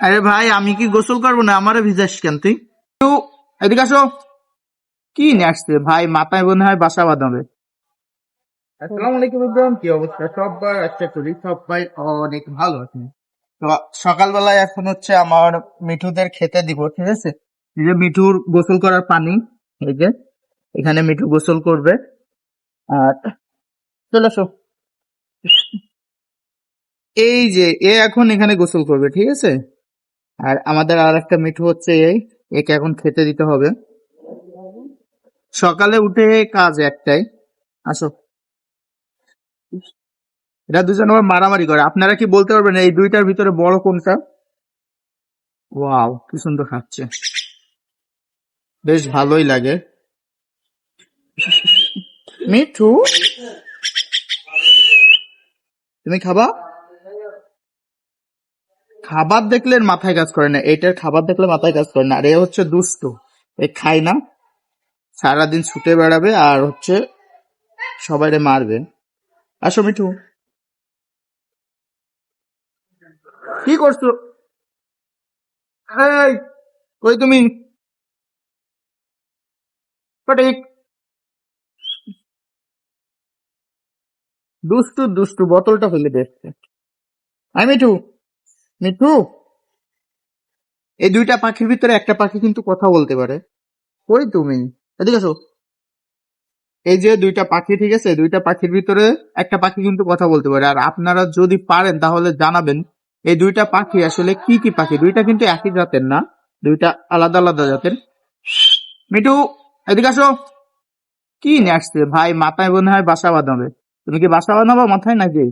আরে ভাই, আমি কি গোসল করব না? আমারে ভিজাস কেন তুই? একটু এদিকে আসো। কি নিয়ে আসছে? ভাই, মাথায় মনে হয় বাসা বাঁধাবে। আলাইকুম ইব্রাহিম, কি অবস্থা? আচ্ছা করি অনেক ভালো তো সকালবেলায় এখন হচ্ছে আমার মিঠুদের খেতে দিব, ঠিক আছে? এই যে মিঠুর গোসল করার পানি, এই যে, এখানে মিঠু গোসল করবে। আর চলে আসো। এই যে, এ এখন এখানে গোসল করবে, ঠিক আছে? আর আমাদের আর একটা মিঠু হচ্ছে এই, একে এখন খেতে দিতে হবে। সকালে উঠে কাজ একটাই। আসো। এরা দুজন আবার মারামারি করে। আপনারা কি বলতে পারবেন এই দুইটার ভিতরে বড় কোনটা? ওয়াও, কি সুন্দর খাচ্ছে বেশ ভালোই লাগে। মিঠু? তুমি খাবা? খাবার দেখলে মাথায় কাজ করে না, এটার খাবার দেখলে মাথায় কাজ করে না। আর এ হচ্ছে দুষ্ট। এ খায় না, সারাদিন ছুটে বেড়াবে আর হচ্ছে সবাই মারবে। আসো মিঠু। কি করছ? কই তুমি? দুষ্টু দুষ্টু, বোতলটা ফেলে দেখছে আই মিঠু। মিঠু? এই দুইটা পাখির ভিতরে একটা পাখি কিন্তু কথা বলতে পারে। কই তুমি? এদিকে আসো। এই যে দুইটা পাখি, ঠিক আছে? দুইটা পাখির ভিতরে একটা পাখি কিন্তু কথা বলতে পারে। আর আপনারা যদি পারেন, তাহলে জানাবেন এই দুইটা পাখি আসলে কি কি পাখি? দুইটা কিন্তু একই জাতের না, দুইটা আলাদা আলাদা জাতের। মিঠু, এদিকে আসো। কি নিয়ে আসছে? ভাই, মাথায় মনে হয় বাসা বাঁধাবে। তুমি কি বাসা বাঁধাবো মাথায় নাকি?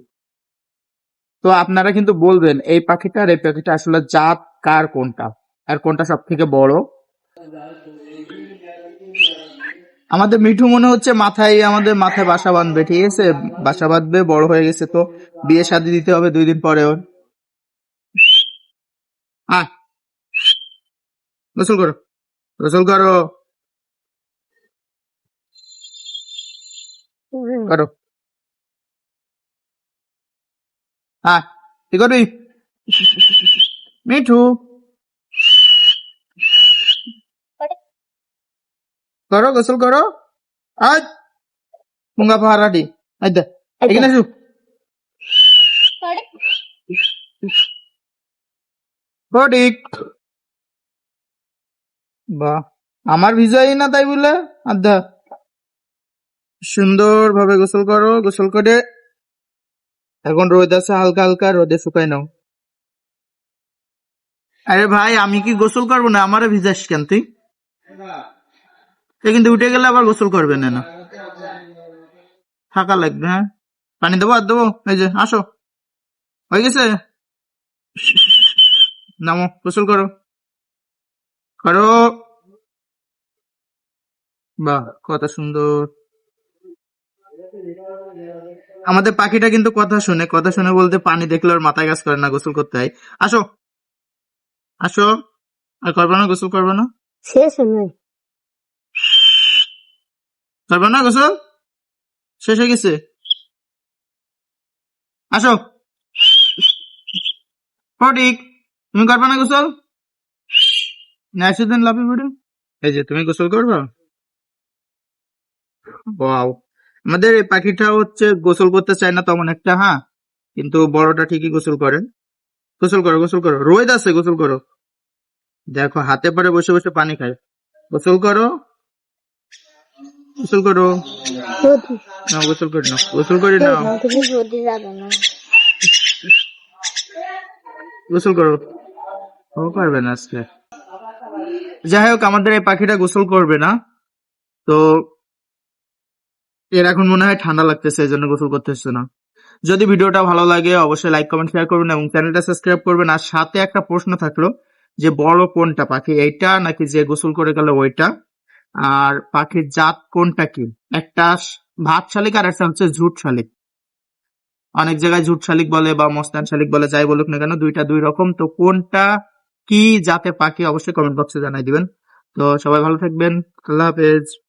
তো আপনারা কিন্তু বলবেন এই পাখিটা আর এই পাখিটা আসলে জাত কার কোনটা? আর কোনটা সব থেকে বড়? আমাদের মিঠু মনে হচ্ছে মাথায় আমাদের মাথায় বাসা বাঁধবে ঠিক আছে? বাসা বাঁধবে বড় হয়ে গেছে তো। বিয়ে শাদি দিতে হবে দুই দিন পরে ওর। আয়। গোসল করো। গোসল করো। করো। আয় কি করবি মিঠু করো গোসল করো আজ মুঙ্গা পাহারাটি আজ এখানে সঠিক বাহ আমার ভিজাই না তাই বলে আদা সুন্দর ভাবে গোসল করো গোসল করে এখন রোদ আছে, হালকা হালকা রোদে শুকাই নাও। আরে ভাই, আমি কি গোসল করব না? আমারে ভিজাস কেন তুই? কিন্তু উঠে গেলে আবার গোসল করবে না থাকা লাগবে হ্যাঁ? পানি দেবো আর দেবো? এই যে, আসো। হয়ে গেছে? নামো, গোসল করো। করো। বাহ, কত সুন্দর। আমাদের পাখিটা কিন্তু কথা শুনে কথা শুনে বলতে পানি দেখলে ওর মাথায় কাজ করে না গোসল করতে হয়। আসো। আসো। আর করবে না গোসল করবে না? শেষ নয় করবে না গোসল? শেষ হয়ে গেছে? আসো। ফটিক তুমি করবে না গোসল? দিন লাভি ভিডিও এই যে তুমি গোসল করবে? ওয়াও। আমাদের এই পাখিটা হচ্ছে গোসল করতে চায় না তেমন একটা হ্যাঁ? কিন্তু বড়টা ঠিকই গোসল করে। গোসল করো গোসল করো। রোদ আছে, গোসল করো। দেখো, হাতে পরে বসে বসে পানি খায়। গোসল করো। গোসল করো। না গোসল করে নাও। গোসল করে নাও। গোসল করো। ও পারবে না আজকে। যাই হোক, আমাদের এই পাখিটা গোসল করবে না। তো এর এখন মনে হয় ঠান্ডা লাগতেছে এই জন্য গোসল করতেছে না। যদি ভিডিওটা ভালো লাগে, অবশ্যই লাইক কমেন্ট শেয়ার করবেন এবং চ্যানেলটা সাবস্ক্রাইব করবেন। আর সাথে একটা প্রশ্ন থাকল যে, বড় কোনটা পাখি এইটা নাকি যে গোসল করে গেল ওইটা? আর পাখির জাত কোনটা কি? একটা ভাত শালিক আর একটা হচ্ছে ঝুট শালিক। অনেক জায়গায় ঝুট শালিক বলে বা মস্তান শালিক বলে, যাই বলুক না কেন, দুইটা দুই রকম। তো কোনটা কি জাতের পাখি, অবশ্যই কমেন্ট বক্সে জানাই দিবেন। তো সবাই ভালো থাকবেন। আল্লাহ হাফেজ।